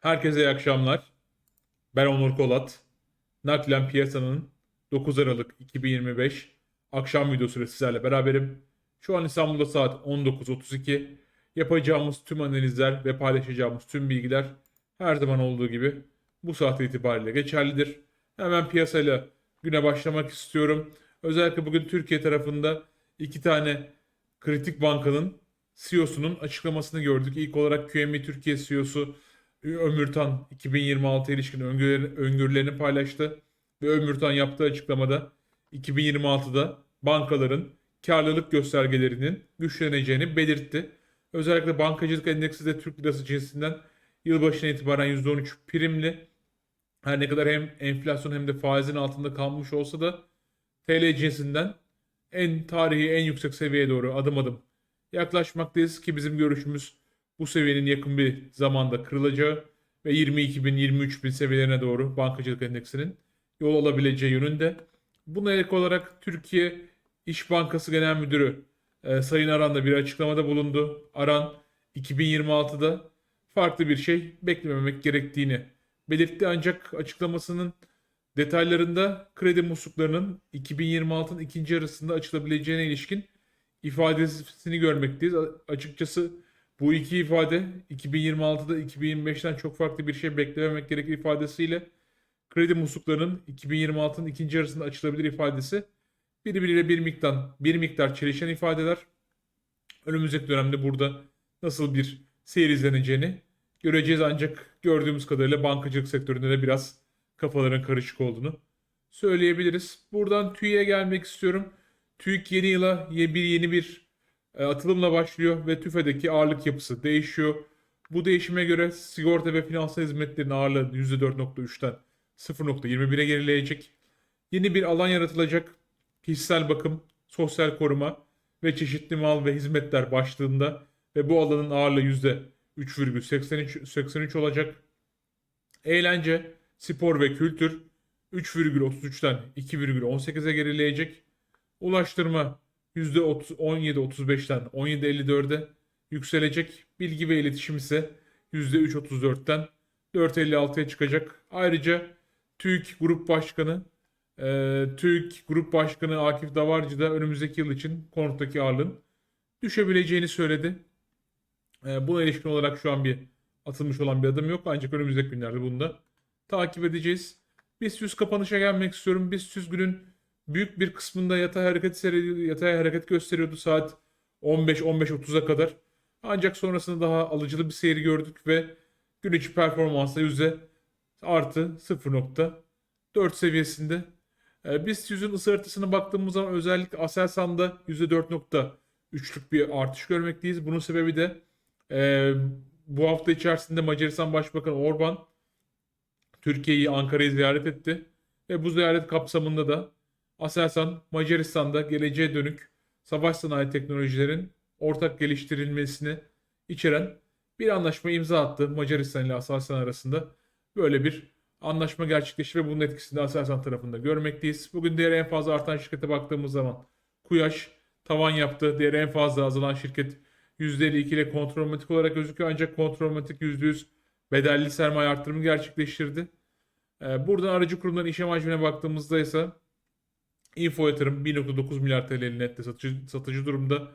Herkese iyi akşamlar. Ben Onur Kolat. Naklen Piyasanın 9 Aralık 2025 akşam videosuyla sizlerle beraberim. Şu an İstanbul'da saat 19.32. Yapacağımız tüm analizler ve paylaşacağımız tüm bilgiler her zaman olduğu gibi bu saat itibariyle geçerlidir. Hemen piyasayla güne başlamak istiyorum. Özellikle bugün Türkiye tarafında iki tane kritik bankanın CEO'sunun açıklamasını gördük. İlk olarak QNB Türkiye CEO'su Ömürtan 2026 ilişkin öngörülerini, öngörülerini paylaştı. Ve Ömürtan yaptığı açıklamada 2026'da bankaların karlılık göstergelerinin güçleneceğini belirtti. Özellikle bankacılık endeksi de Türk lirası cinsinden yılbaşına itibaren %13 primli. Her ne kadar hem enflasyon hem de faizin altında kalmış olsa da TL cinsinden en tarihi en yüksek seviyeye doğru adım adım yaklaşmaktayız ki bizim görüşümüz bu seviyenin yakın bir zamanda kırılacağı ve 22 bin 23 bin seviyelerine doğru bankacılık endeksinin yol alabileceği yönünde. Buna ek olarak Türkiye İş Bankası Genel Müdürü e, Sayın Aran da bir açıklamada bulundu. Aran 2026'da farklı bir şey beklememek gerektiğini belirtti ancak açıklamasının detaylarında kredi musluklarının 2026'nın ikinci yarısında açılabileceğine ilişkin ifadesini görmekteyiz. Açıkçası bu iki ifade 2026'da 2025'ten çok farklı bir şey beklememek gerekir ifadesiyle kredi musluklarının 2026'nın ikinci yarısında açılabilir ifadesi birbiriyle bir miktar bir miktar çelişen ifadeler. Önümüzdeki dönemde burada nasıl bir seyir izleneceğini göreceğiz ancak gördüğümüz kadarıyla bankacılık sektöründe de biraz kafaların karışık olduğunu söyleyebiliriz. Buradan TÜİ'ye gelmek istiyorum. TÜİK yeni yıla bir yeni bir atılımla başlıyor ve TÜFE'deki ağırlık yapısı değişiyor. Bu değişime göre sigorta ve finansal hizmetlerin ağırlığı %4.3'ten 0.21'e gerileyecek. Yeni bir alan yaratılacak. Kişisel bakım, sosyal koruma ve çeşitli mal ve hizmetler başlığında ve bu alanın ağırlığı %3,83 83 olacak. Eğlence, spor ve kültür 3,33'ten 2,18'e gerileyecek. Ulaştırma %17.35'ten 17.54'e yükselecek. Bilgi ve iletişim ise %3.34'ten 4.56'ya çıkacak. Ayrıca TÜİK Grup Başkanı e, TÜİK Grup Başkanı Akif Davarcı da önümüzdeki yıl için konuttaki ağırlığın düşebileceğini söyledi. E, buna ilişkin olarak şu an bir atılmış olan bir adım yok ancak önümüzdeki günlerde bunu da takip edeceğiz. BIST 100 kapanışa gelmek istiyorum. BIST 100 günün büyük bir kısmında yatay hareket yatay hareket gösteriyordu saat 15-15.30'a kadar. Ancak sonrasında daha alıcılı bir seyir gördük ve gün içi performansla yüzde artı 0.4 seviyesinde. E, BIST 100'ün ısı haritasına baktığımız zaman özellikle Aselsan'da %4.3'lük bir artış görmekteyiz. Bunun sebebi de e, bu hafta içerisinde Macaristan Başbakanı Orban Türkiye'yi Ankara'yı ziyaret etti. Ve bu ziyaret kapsamında da Aselsan Macaristan'da geleceğe dönük savaş sanayi teknolojilerin ortak geliştirilmesini içeren bir anlaşma imza attı Macaristan ile Aselsan arasında. Böyle bir anlaşma gerçekleşti ve bunun etkisini de Aselsan tarafında görmekteyiz. Bugün değeri en fazla artan şirkete baktığımız zaman Kuyaş tavan yaptı. Değeri en fazla azalan şirket %52 ile kontrolmatik olarak gözüküyor ancak kontrolmatik %100 bedelli sermaye arttırımı gerçekleştirdi. Ee, Buradan aracı kurumların işlem hacmine baktığımızda ise Info Yatırım 1.9 milyar TL nette satıcı, satıcı durumda.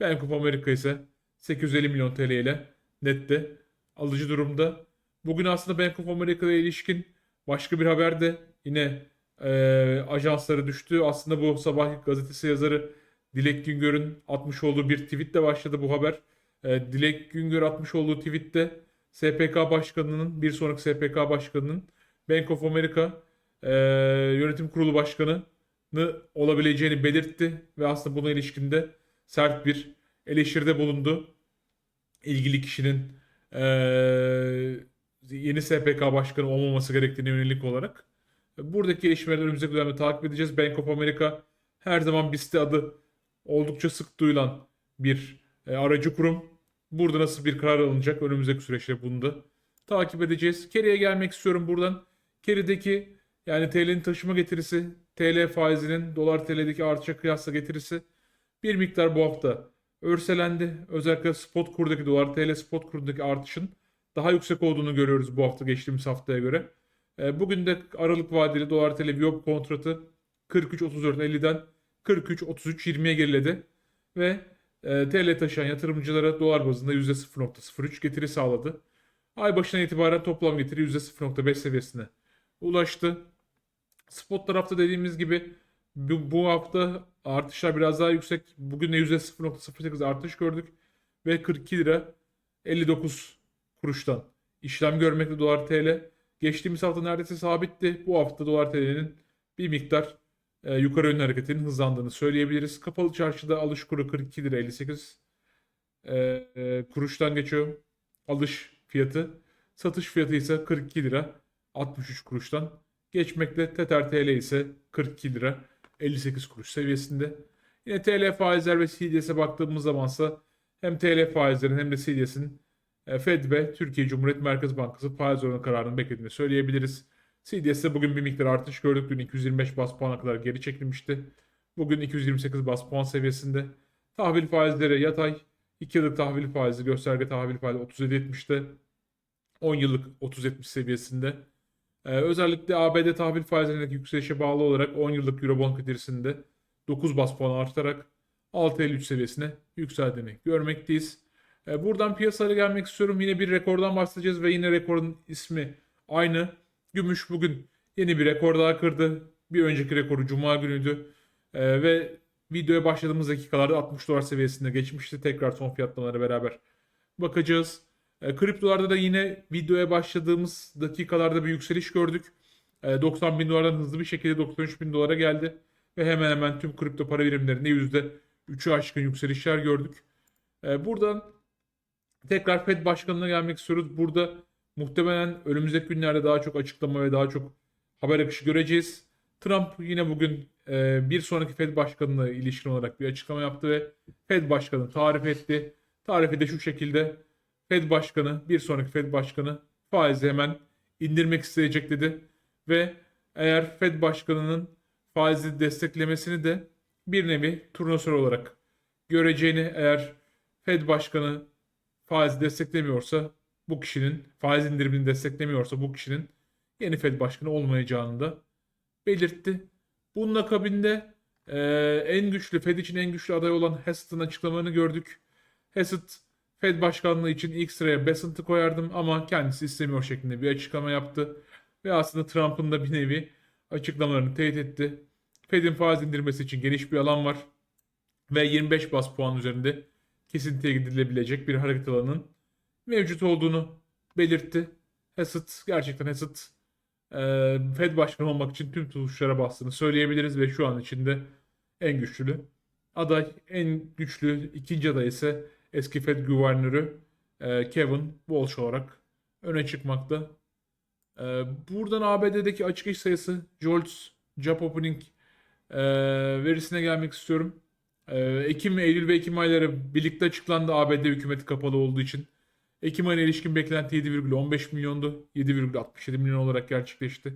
Bank of America ise 850 milyon TL ile nette alıcı durumda. Bugün aslında Bank of America'ya ilişkin başka bir haber de yine e, ajanslara düştü. Aslında bu sabah gazetesi yazarı Dilek Güngör'ün atmış olduğu bir tweetle başladı bu haber. E, Dilek Güngör atmış olduğu tweette SPK Başkanı'nın bir sonraki SPK Başkanı'nın Bank of America e, yönetim kurulu başkanı olabileceğini belirtti ve aslında buna ilişkinde sert bir eleştiride bulundu. İlgili kişinin eee, yeni SPK başkanı olmaması gerektiğine yönelik olarak. Buradaki gelişmeleri önümüzdeki dönemde takip edeceğiz. Bank of America her zaman BIST adı oldukça sık duyulan bir e, aracı kurum. Burada nasıl bir karar alınacak önümüzdeki süreçte bunu da takip edeceğiz. Kerry'e gelmek istiyorum buradan. Kerry'deki yani TL'nin taşıma getirisi, TL faizinin dolar TL'deki artışa kıyasla getirisi bir miktar bu hafta örselendi. Özellikle spot kurdaki dolar TL spot kurundaki artışın daha yüksek olduğunu görüyoruz bu hafta geçtiğimiz haftaya göre. E, bugün de Aralık vadeli dolar TL Viyop kontratı 43.34.50'den 43.33.20'ye geriledi ve e, TL taşıyan yatırımcılara dolar bazında %0.03 getiri sağladı. Ay başına itibaren toplam getiri %0.5 seviyesine ulaştı. Spot tarafta dediğimiz gibi bu, bu hafta artışlar biraz daha yüksek. Bugün de %0.08 artış gördük ve 42 lira 59 kuruştan işlem görmekte dolar TL. Geçtiğimiz hafta neredeyse sabitti. Bu hafta dolar TL'nin bir miktar e, yukarı yönlü hareketinin hızlandığını söyleyebiliriz. Kapalı çarşıda alış kuru 42 lira 58 e, e, kuruştan geçiyor. Alış fiyatı. Satış fiyatı ise 42 lira 63 kuruştan geçmekte. Tether TL ise 42 lira 58 kuruş seviyesinde. Yine TL faizler ve CDS'e baktığımız zamansa hem TL faizlerin hem de CDS'in e, Fed ve Türkiye Cumhuriyet Merkez Bankası faiz oranı kararını beklediğini söyleyebiliriz. CDS'de bugün bir miktar artış gördük. Dün 225 bas puana kadar geri çekilmişti. Bugün 228 bas puan seviyesinde. Tahvil faizleri yatay. 2 yıllık tahvil faizi gösterge tahvil faizi 37.70'te. 10 yıllık 30.70 seviyesinde. Ee, özellikle ABD tahvil faizlerindeki yükselişe bağlı olarak 10 yıllık Eurobond kredirisinde 9 bas puan artarak 6.53 seviyesine yükseldiğini görmekteyiz. Ee, buradan piyasalara gelmek istiyorum. Yine bir rekordan bahsedeceğiz ve yine rekorun ismi aynı. Gümüş bugün yeni bir rekor daha kırdı. Bir önceki rekoru Cuma günüydü. Ee, ve videoya başladığımız dakikalarda 60 dolar seviyesinde geçmişti. Tekrar son fiyatlamalara beraber bakacağız. E, kriptolarda da yine videoya başladığımız dakikalarda bir yükseliş gördük. E, 90 bin dolardan hızlı bir şekilde 93 bin dolara geldi. Ve hemen hemen tüm kripto para birimlerinde %3'ü aşkın yükselişler gördük. E, buradan tekrar Fed başkanına gelmek istiyoruz. Burada muhtemelen önümüzdeki günlerde daha çok açıklama ve daha çok haber akışı göreceğiz. Trump yine bugün e, bir sonraki Fed başkanına ilişkin olarak bir açıklama yaptı ve Fed başkanı tarif etti. Tarifi de şu şekilde Fed başkanı, bir sonraki Fed başkanı faizi hemen indirmek isteyecek dedi. Ve eğer Fed başkanının faizi desteklemesini de bir nevi turnusör olarak göreceğini eğer Fed başkanı faizi desteklemiyorsa bu kişinin faiz indirimini desteklemiyorsa bu kişinin yeni Fed başkanı olmayacağını da belirtti. Bunun akabinde e, en güçlü Fed için en güçlü aday olan Hessett'ın açıklamalarını gördük. Hessett Fed başkanlığı için ilk sıraya Besant'ı koyardım ama kendisi istemiyor şeklinde bir açıklama yaptı. Ve aslında Trump'ın da bir nevi açıklamalarını teyit etti. Fed'in faiz indirmesi için geniş bir alan var. Ve 25 bas puan üzerinde kesintiye gidilebilecek bir hareket alanının mevcut olduğunu belirtti. Hassett gerçekten Hassett e, Fed başkanı olmak için tüm tuşlara bastığını söyleyebiliriz ve şu an içinde en güçlü aday, en güçlü ikinci aday ise eski Fed Guvernörü e, Kevin Walsh olarak öne çıkmakta. E, buradan ABD'deki açık iş sayısı JOLTS Job Opening e, verisine gelmek istiyorum. Ekim, Eylül ve Ekim ayları birlikte açıklandı ABD hükümeti kapalı olduğu için. Ekim ayına ilişkin beklenti 7,15 milyondu. 7,67 milyon olarak gerçekleşti.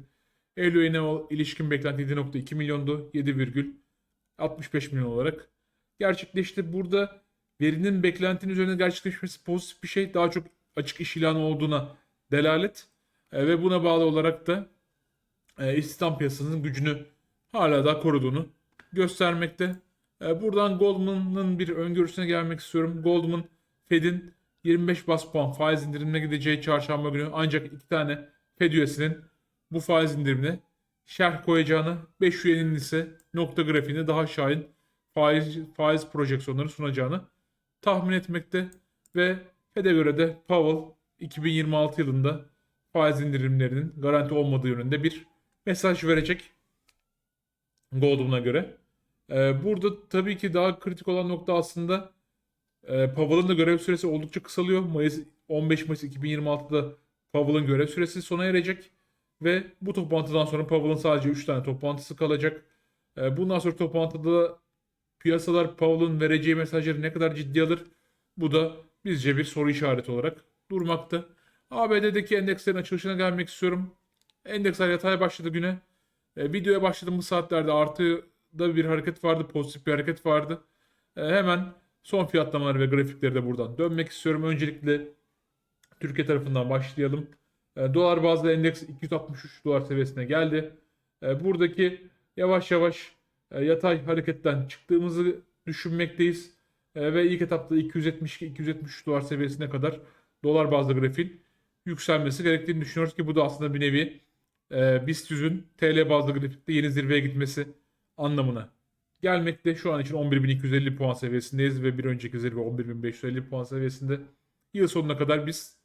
Eylül ayına ilişkin beklenti 7,2 milyondu. 7,65 milyon olarak gerçekleşti. Burada verinin beklentinin üzerine gerçekleşmesi pozitif bir şey. Daha çok açık iş ilanı olduğuna delalet. E, ve buna bağlı olarak da e, istihdam piyasasının gücünü hala da koruduğunu göstermekte. E, buradan Goldman'ın bir öngörüsüne gelmek istiyorum. Goldman, Fed'in 25 bas puan faiz indirimine gideceği çarşamba günü ancak iki tane Fed üyesinin bu faiz indirimine şerh koyacağını, 5 üyenin ise nokta grafiğinde daha şahin faiz, faiz projeksiyonları sunacağını tahmin etmekte ve Fed'e göre de Powell 2026 yılında faiz indirimlerinin garanti olmadığı yönünde bir mesaj verecek Goldman'a göre. Ee, burada tabii ki daha kritik olan nokta aslında e, Powell'ın da görev süresi oldukça kısalıyor. Mayıs 15 Mayıs 2026'da Powell'ın görev süresi sona erecek ve bu toplantıdan sonra Powell'ın sadece 3 tane toplantısı kalacak. E, bundan sonra toplantıda piyasalar Powell'ın vereceği mesajları ne kadar ciddi alır? Bu da bizce bir soru işareti olarak durmakta. ABD'deki endekslerin açılışına gelmek istiyorum. Endeksler yatay başladı güne. E, videoya başladığımız saatlerde artıda bir hareket vardı, pozitif bir hareket vardı. E, hemen son fiyatlamaları ve grafikleri de buradan dönmek istiyorum. Öncelikle Türkiye tarafından başlayalım. E, dolar bazlı endeks 263 dolar seviyesine geldi. E, buradaki yavaş yavaş e, yatay hareketten çıktığımızı düşünmekteyiz. E, ve ilk etapta 272-273 dolar seviyesine kadar dolar bazlı grafiğin yükselmesi gerektiğini düşünüyoruz ki bu da aslında bir nevi e, BIST 100'ün TL bazlı grafikte yeni zirveye gitmesi anlamına gelmekte. Şu an için 11.250 puan seviyesindeyiz ve bir önceki zirve 11.550 puan seviyesinde. Yıl sonuna kadar biz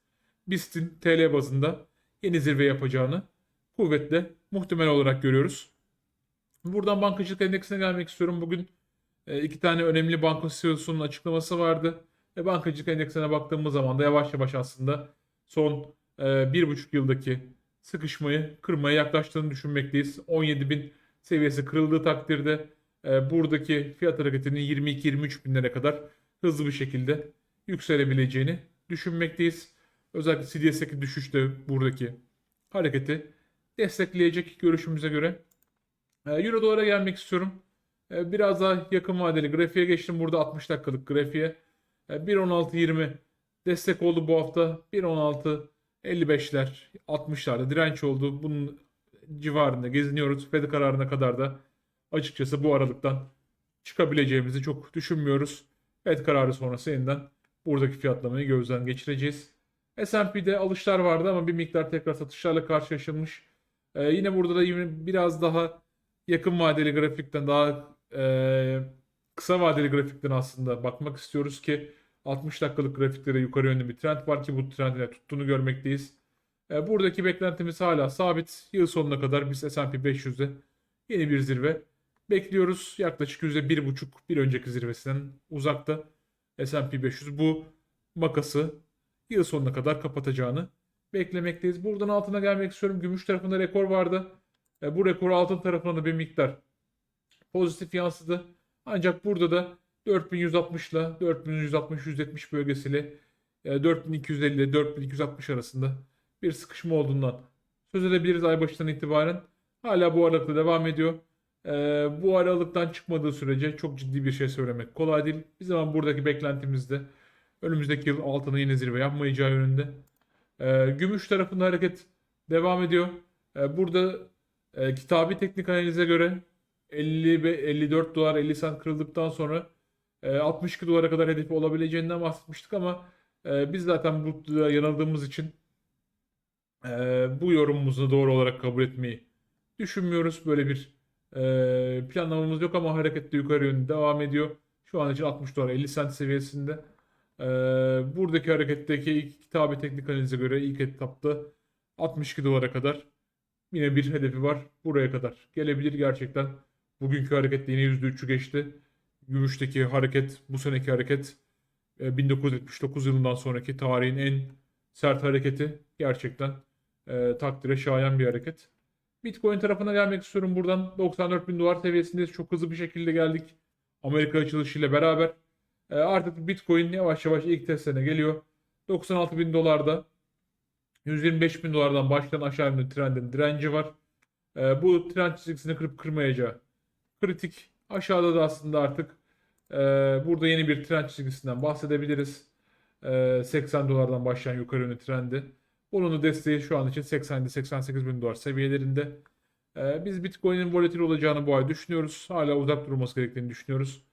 BIST'in TL bazında yeni zirve yapacağını kuvvetle muhtemel olarak görüyoruz. Buradan bankacılık endeksine gelmek istiyorum. Bugün e, iki tane önemli banka CEO'sunun açıklaması vardı. Ve bankacılık endeksine baktığımız zaman da yavaş yavaş aslında son e, bir buçuk yıldaki sıkışmayı kırmaya yaklaştığını düşünmekteyiz. 17.000 seviyesi kırıldığı takdirde e, buradaki fiyat hareketinin 22-23 binlere kadar hızlı bir şekilde yükselebileceğini düşünmekteyiz. Özellikle CDS'deki düşüş de buradaki hareketi destekleyecek görüşümüze göre. E, Euro dolara gelmek istiyorum. E, Biraz daha yakın vadeli grafiğe geçtim. Burada 60 dakikalık grafiğe. E, 1.16.20 destek oldu bu hafta. 1.16.55'ler 60'larda direnç oldu. Bunun civarında geziniyoruz. Fed kararına kadar da açıkçası bu aralıktan çıkabileceğimizi çok düşünmüyoruz. Fed kararı sonrası yeniden buradaki fiyatlamayı gözden geçireceğiz. S&P'de alışlar vardı ama bir miktar tekrar satışlarla karşılaşılmış. Ee, yine burada da yine biraz daha yakın vadeli grafikten daha e, kısa vadeli grafikten aslında bakmak istiyoruz ki 60 dakikalık grafiklere yukarı yönlü bir trend var ki bu trendin de tuttuğunu görmekteyiz. E, buradaki beklentimiz hala sabit. Yıl sonuna kadar biz S&P 500'de yeni bir zirve bekliyoruz. Yaklaşık %1,5 bir önceki zirvesinden uzakta S&P 500 bu makası yıl sonuna kadar kapatacağını beklemekteyiz. Buradan altına gelmek istiyorum. Gümüş tarafında rekor vardı. E, bu rekor altın tarafına da bir miktar pozitif yansıdı. Ancak burada da 4160 ile 4160-170 bölgesiyle e, 4250 ile 4260 arasında bir sıkışma olduğundan söz edebiliriz ay başından itibaren. Hala bu aralıkta devam ediyor. E, bu aralıktan çıkmadığı sürece çok ciddi bir şey söylemek kolay değil. Bir zaman buradaki beklentimizde önümüzdeki yıl altına yine zirve yapmayacağı yönünde. E, gümüş tarafında hareket devam ediyor. E, burada e, kitabi teknik analize göre 50 ve 54 dolar 50 sent kırıldıktan sonra e, 62 dolara kadar hedefi olabileceğinden bahsetmiştik ama e, biz zaten burada yanıldığımız için e, bu yorumumuzu doğru olarak kabul etmeyi düşünmüyoruz. Böyle bir e, planlamamız yok ama hareket de yukarı yönde devam ediyor. Şu an için 60 dolar 50 sent seviyesinde. E, buradaki hareketteki ilk kitabi teknik analize göre ilk etapta 62 dolara kadar yine bir hedefi var. Buraya kadar gelebilir gerçekten. Bugünkü harekette yine %3'ü geçti. Gümüşteki hareket, bu seneki hareket e, 1979 yılından sonraki tarihin en sert hareketi. Gerçekten e, takdire şayan bir hareket. Bitcoin tarafına gelmek istiyorum buradan. 94 bin dolar seviyesindeyiz. Çok hızlı bir şekilde geldik. Amerika açılışıyla beraber. E, artık Bitcoin yavaş yavaş ilk testlerine geliyor. 96 bin dolarda 125 bin dolardan başlayan aşağı yönlü trendin direnci var. E, bu trend çizgisini kırıp kırmayacağı kritik. Aşağıda da aslında artık e, burada yeni bir trend çizgisinden bahsedebiliriz. E, 80 dolardan başlayan yukarı yönlü trendi. Bunun da desteği şu an için 80-88 bin dolar seviyelerinde. E, biz Bitcoin'in volatil olacağını bu ay düşünüyoruz. Hala uzak durulması gerektiğini düşünüyoruz.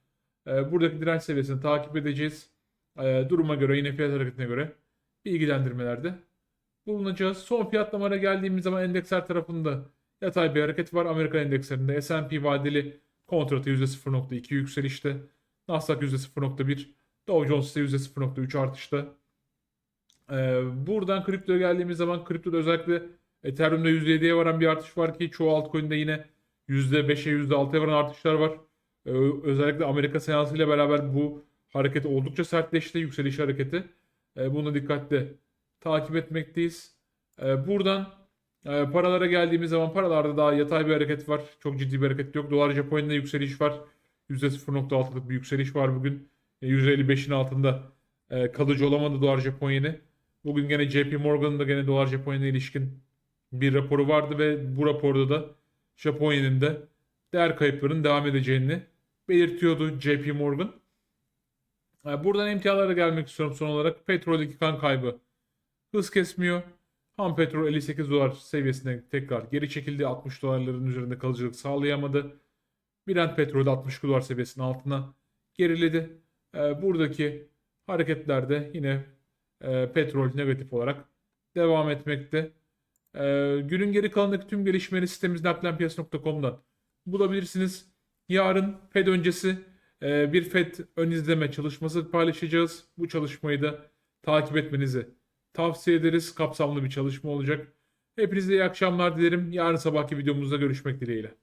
E, buradaki direnç seviyesini takip edeceğiz. E, duruma göre yine fiyat hareketine göre bilgilendirmelerde bulunacağız. Son fiyatlamaya geldiğimiz zaman endeksler tarafında yatay bir hareket var. Amerikan endekslerinde S&P vadeli kontratı %0.2 yükselişte. Nasdaq %0.1. Dow Jones ise %0.3 artışta. Ee, buradan kriptoya geldiğimiz zaman kriptoda özellikle Ethereum'da %7'ye varan bir artış var ki çoğu altcoin'de yine %5'e %6'ya varan artışlar var. Ee, özellikle Amerika seansıyla beraber bu hareket oldukça sertleşti. Yükseliş hareketi. Ee, bunu dikkatle takip etmekteyiz. Ee, buradan e, paralara geldiğimiz zaman paralarda daha yatay bir hareket var. Çok ciddi bir hareket yok. Dolar Japonya'da yükseliş var. %0.6'lık bir yükseliş var bugün. E, %55'in altında e, kalıcı olamadı dolar Japonya'nı. Bugün gene JP Morgan'ın da gene dolar Japonya'na ilişkin bir raporu vardı ve bu raporda da Japonya'nın da değer kayıplarının devam edeceğini belirtiyordu JP Morgan. E, Buradan emtialara gelmek istiyorum son olarak. Petroldeki kan kaybı hız kesmiyor. Ham petrol 58 dolar seviyesine tekrar geri çekildi. 60 dolarların üzerinde kalıcılık sağlayamadı. Brent petrol de 60 dolar seviyesinin altına geriledi. Ee, buradaki hareketlerde yine e, petrol negatif olarak devam etmekte. Ee, günün geri kalanındaki tüm gelişmeleri sitemizde naklenpiyasa.com'dan bulabilirsiniz. Yarın Fed öncesi e, bir Fed ön izleme çalışması paylaşacağız. Bu çalışmayı da takip etmenizi tavsiye ederiz. Kapsamlı bir çalışma olacak. Hepinize iyi akşamlar dilerim. Yarın sabahki videomuzda görüşmek dileğiyle.